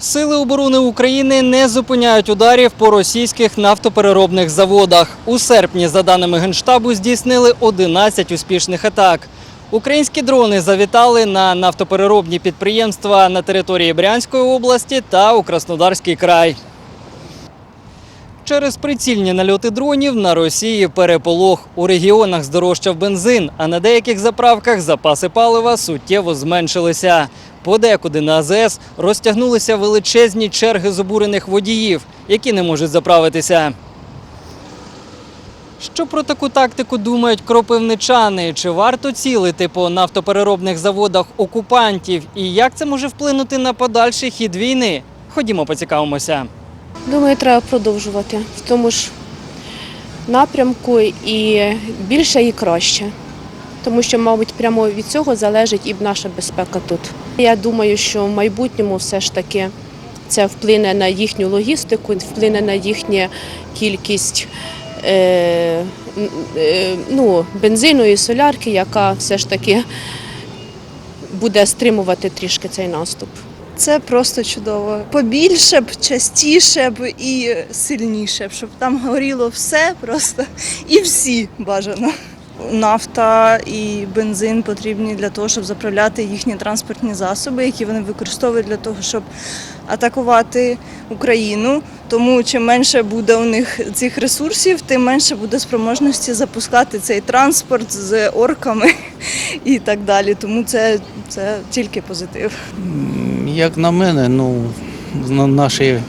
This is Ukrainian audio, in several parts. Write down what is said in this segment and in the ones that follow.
Сили оборони України не зупиняють ударів по російських нафтопереробних заводах. У серпні, за даними Генштабу, здійснили 11 успішних атак. Українські дрони завітали на нафтопереробні підприємства на території Брянської області та у Краснодарський край. Через прицільні нальоти дронів на Росії переполох. У регіонах здорожчав бензин, а на деяких заправках запаси палива суттєво зменшилися. Подекуди на АЗС розтягнулися величезні черги з обурених водіїв, які не можуть заправитися. Що про таку тактику думають кропивничани? Чи варто цілити по нафтопереробних заводах окупантів? І як це може вплинути на подальший хід війни? Ходімо, поцікавимося. Думаю, треба продовжувати в тому ж напрямку і більше і краще. Тому що, мабуть, прямо від цього залежить і наша безпека тут. Я думаю, що в майбутньому все ж таки це вплине на їхню логістику, вплине на їхню кількість е, е, ну, бензину і солярки, яка все ж таки буде стримувати трішки цей наступ. Це просто чудово. Побільше б, частіше б і сильніше б, щоб там горіло все просто і всі бажано. Нафта і бензин потрібні для того, щоб заправляти їхні транспортні засоби, які вони використовують для того, щоб атакувати Україну. Тому чим менше буде у них цих ресурсів, тим менше буде спроможності запускати цей транспорт з орками і так далі. Тому це, це тільки позитив. Як на мене, ну, наші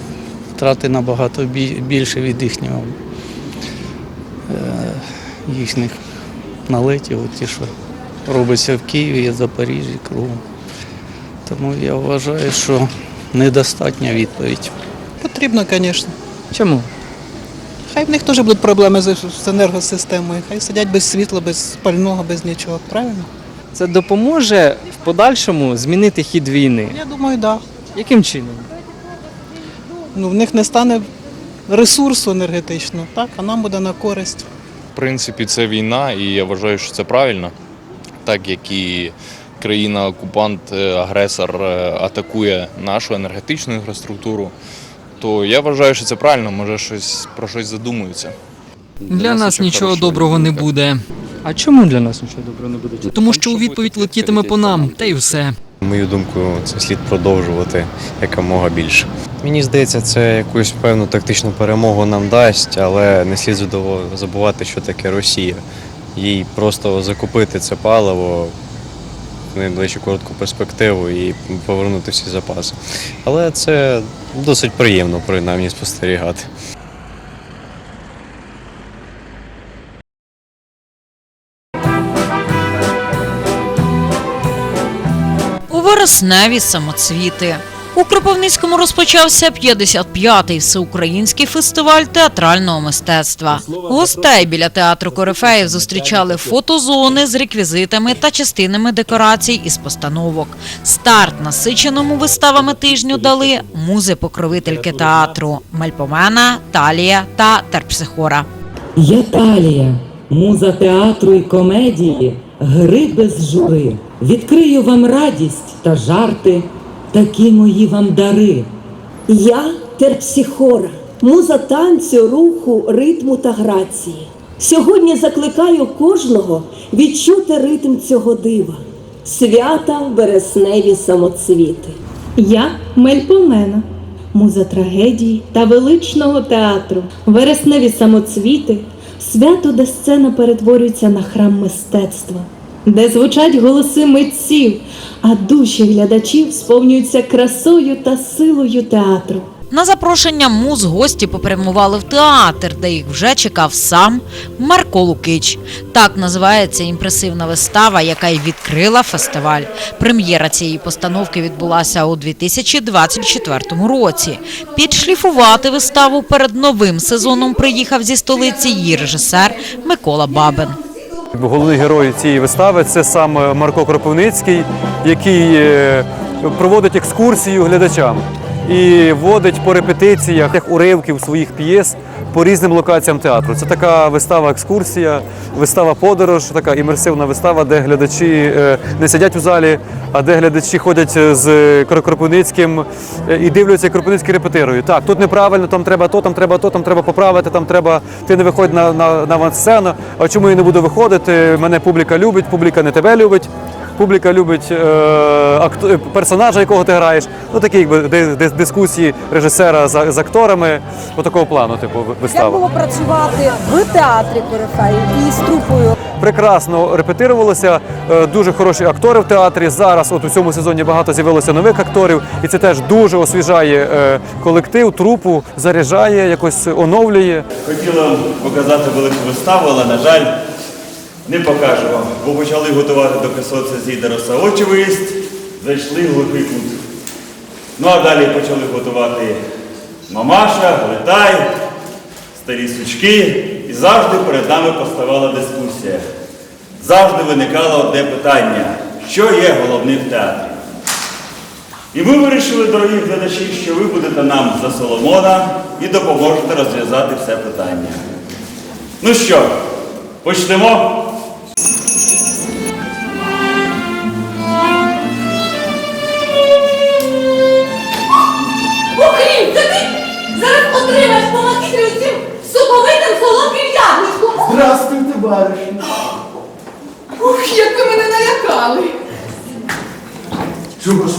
втрати набагато більше від їхнього, е, їхніх налетів, ті, що робиться в Києві, Запоріжжі, кругом. Тому я вважаю, що недостатня відповідь. Потрібно, звісно. Чому? Хай в них теж будуть проблеми з з енергосистемою. Хай сидять без світла, без пального, без нічого. Правильно? Це допоможе в подальшому змінити хід війни. Я думаю, так. Да. Яким чином? Ну, в них не стане ресурсу енергетичного, так, а нам буде на користь. В принципі, це війна, і я вважаю, що це правильно, так як і країна-окупант, е, агресор е, атакує нашу енергетичну інфраструктуру, то я вважаю, що це правильно, може щось про щось задумуються. Для нас нічого доброго не буде, А чому для нас нічого доброго не буде? тому що у відповідь летітиме по нам, та й все. Мою думку, це слід продовжувати якомога більше. Мені здається, це якусь певну тактичну перемогу нам дасть, але не слід забувати, що таке Росія. Їй просто закупити це паливо в найближчу коротку перспективу і повернути всі запаси. Але це досить приємно принаймні спостерігати. Вересневі самоцвіти. У Кропивницькому розпочався 55-й всеукраїнський фестиваль театрального мистецтва. Гостей біля театру Корифеїв зустрічали фотозони з реквізитами та частинами декорацій із постановок. Старт насиченому виставами тижню дали музи-покровительки театру Мельпомена, Талія та Терпсихора. Я Талія, муза театру і комедії, гри без жури. Відкрию вам радість та жарти, такі мої вам дари. Я терпсихора, муза танцю, руху, ритму та грації. Сьогодні закликаю кожного відчути ритм цього дива. Свята вересневі самоцвіти. Я Мельпомена, муза трагедії та величного театру, вересневі самоцвіти, свято, де сцена перетворюється на храм мистецтва, де звучать голоси митців, а душі глядачів сповнюються красою та силою театру. На запрошення муз гості попрямували в театр, де їх вже чекав сам Марко Лукич. Так називається імпресивна вистава, яка й відкрила фестиваль. Прем'єра цієї постановки відбулася у 2024 році. Підшліфувати виставу перед новим сезоном приїхав зі столиці її режисер Микола Бабин. Головний герой цієї вистави це сам Марко Кропивницький, який е, проводить екскурсію глядачам і водить по репетиціях уривків своїх п'єс по різним локаціям театру. Це така вистава екскурсія, вистава подорож, така імерсивна вистава, де глядачі е, не сидять у залі, а де глядачі ходять з Кро- Кропивницьким е, і дивляться, Кропивницький репетирує. Так, тут неправильно, там треба то, там треба то, там треба поправити, там треба. Ти не виходь на, на, на авансцену. А чому я не буду виходити? Мене публіка любить, публіка не тебе любить. Публіка любить е, акт- е, персонажа, якого ти граєш. Ну такі якби ди- ди- дискусії режисера з, з акторами, отакого плану, типу, ви- вистава. працювати в театрі Корифеїв і з трупою? Прекрасно репетирувалося, е, дуже хороші актори в театрі. Зараз, от у цьому сезоні, багато з'явилося нових акторів, і це теж дуже освіжає е, колектив, трупу, заряджає, якось оновлює. Хотіла показати велику виставу, але, на жаль, не покажу вам, бо почали готувати до Красоця Зідероса очевидь, зайшли в глухий кут. Ну а далі почали готувати мамаша, глитай, старі сучки, і завжди перед нами поставала дискусія. Завжди виникало одне питання, що є головним в театрі. І ми вирішили, дорогі глядачі, що ви будете нам за Соломона і допоможете розв'язати все питання. Ну що, почнемо? По макітрі цим соковитим солодким яблучком. Здравствуйте, баришня. Ух, як ви мене налякали. Чого ж?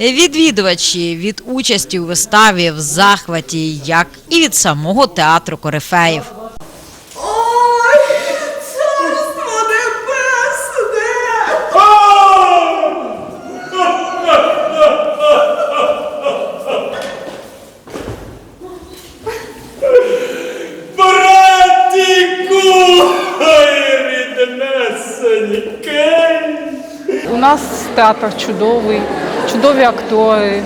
Відвідувачі від участі у виставі в захваті, як і від самого театру Корифеїв. Театр чудовий, чудові актори.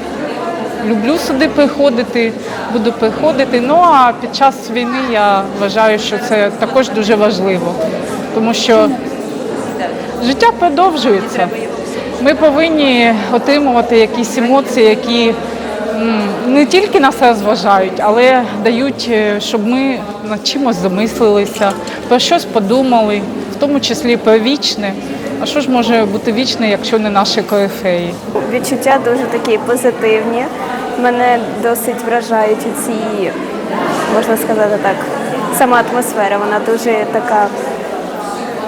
Люблю сюди приходити, буду приходити. Ну а під час війни я вважаю, що це також дуже важливо, тому що життя продовжується. Ми повинні отримувати якісь емоції, які не тільки нас розважають, але дають, е, щоб ми над чимось замислилися, про щось подумали, в тому числі про вічне. А що ж може бути вічне, якщо не наші корифеї? Відчуття дуже такі позитивні. Мене досить вражають ці, можна сказати так, сама атмосфера. Вона дуже така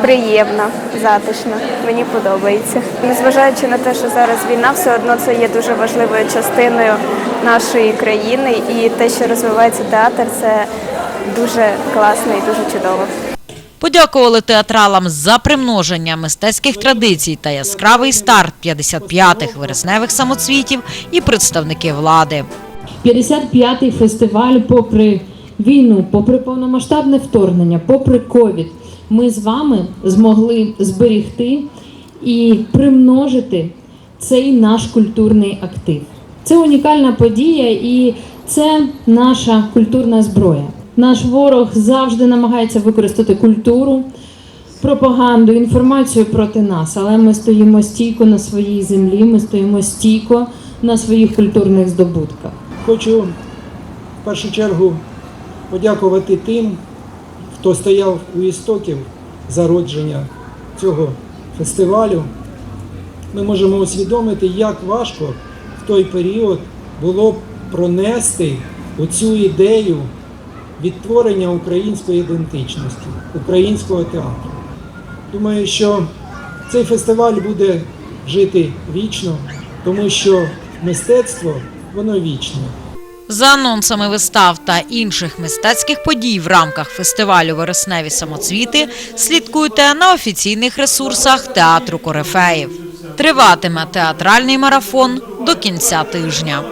приємна, затишна. Мені подобається. Незважаючи на те, що зараз війна, все одно це є дуже важливою частиною нашої країни, і те, що розвивається театр, це дуже класно і дуже чудово. Подякували театралам за примноження мистецьких традицій та яскравий старт 55-х вересневих самоцвітів і представники влади. 55-й фестиваль, попри війну, попри повномасштабне вторгнення, попри ковід, ми з вами змогли зберігти і примножити цей наш культурний актив. Це унікальна подія і це наша культурна зброя. Наш ворог завжди намагається використати культуру, пропаганду, інформацію проти нас, але ми стоїмо стійко на своїй землі, ми стоїмо стійко на своїх культурних здобутках. Хочу в першу чергу подякувати тим, хто стояв у істоків зародження цього фестивалю. Ми можемо усвідомити, як важко в той період було пронести оцю ідею відтворення української ідентичності, українського театру. Думаю, що цей фестиваль буде жити вічно, тому що мистецтво воно вічне. За анонсами вистав та інших мистецьких подій в рамках фестивалю Вересневі самоцвіти слідкуйте на офіційних ресурсах театру Корифеїв. Триватиме театральний марафон до кінця тижня.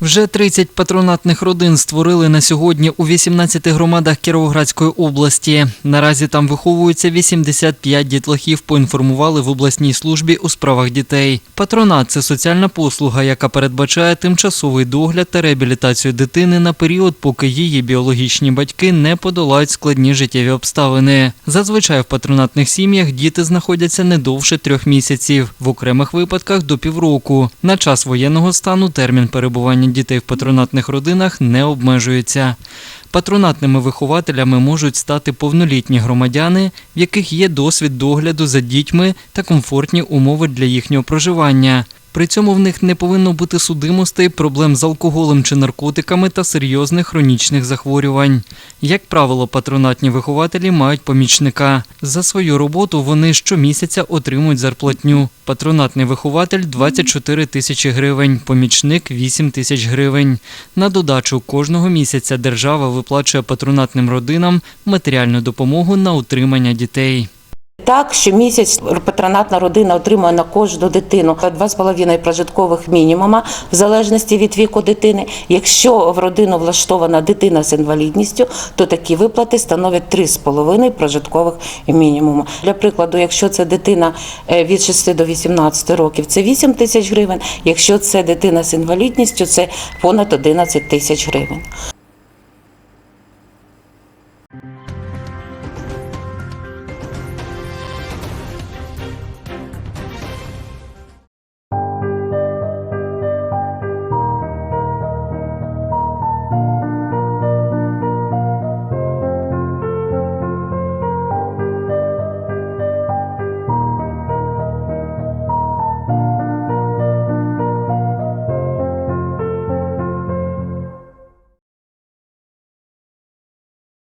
Вже 30 патронатних родин створили на сьогодні у 18 громадах Кіровоградської області. Наразі там виховуються 85 дітлахів, поінформували в обласній службі у справах дітей. Патронат це соціальна послуга, яка передбачає тимчасовий догляд та реабілітацію дитини на період, поки її біологічні батьки не подолають складні життєві обставини. Зазвичай в патронатних сім'ях діти знаходяться не довше трьох місяців, в окремих випадках до півроку. На час воєнного стану термін перебування дітей в патронатних родинах не обмежується. Патронатними вихователями можуть стати повнолітні громадяни, в яких є досвід догляду за дітьми та комфортні умови для їхнього проживання. При цьому в них не повинно бути судимостей, проблем з алкоголем чи наркотиками та серйозних хронічних захворювань. Як правило, патронатні вихователі мають помічника. За свою роботу вони щомісяця отримують зарплатню. Патронатний вихователь 24 тисячі гривень, помічник 8 тисяч гривень. На додачу кожного місяця держава виплачує патронатним родинам матеріальну допомогу на утримання дітей. Так, щомісяць патронатна родина отримує на кожну дитину 2,5 прожиткових мінімума в залежності від віку дитини. Якщо в родину влаштована дитина з інвалідністю, то такі виплати становлять 3,5 прожиткових мінімума. Для прикладу, якщо це дитина е, від 6 до 18 років, це 8 тисяч гривень. Якщо це дитина з інвалідністю, це понад 11 тисяч гривень.